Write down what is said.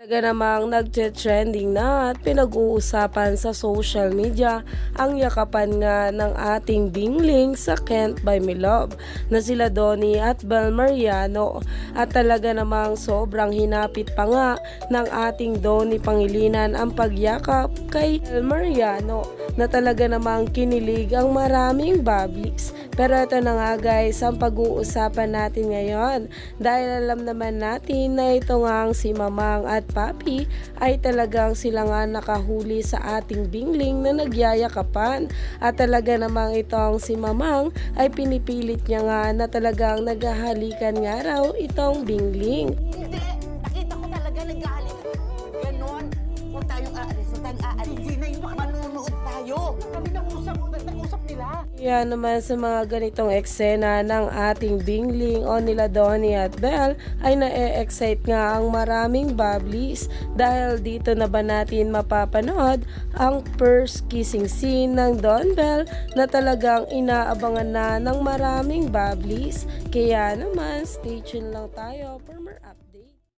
Talaga namang nagte-trending na at pinag-uusapan sa social media ang yakapan nga ng ating bingling sa Kent by Milove na sila Donnie at Bel Mariano at talaga namang sobrang hinapit pa nga ng ating Donnie Pangilinan ang pagyakap kay Bel Mariano na talaga namang kinilig ang maraming bablis. Pero ito na nga guys ang pag-uusapan natin ngayon dahil alam naman natin na ito nga ang si Mamang at Papi ay talagang sila nga nakahuli sa ating bingling na nagyayakapan at talaga namang itong si Mamang ay pinipilit niya nga na talagang naghahalikan nga raw itong bingling. Hindi. Nakita ko talaga nagalit. Ganon. Huwag tayong aalis. Huwag tayong aalis. Hindi na yung Kaya naman sa mga ganitong eksena ng ating bingling o nila Donnie at Belle ay na-excite nga ang maraming bablis dahil dito na ba natin mapapanood ang first kissing scene ng Don Bell na talagang inaabangan na ng maraming bablis. Kaya naman stay tuned lang tayo for more updates.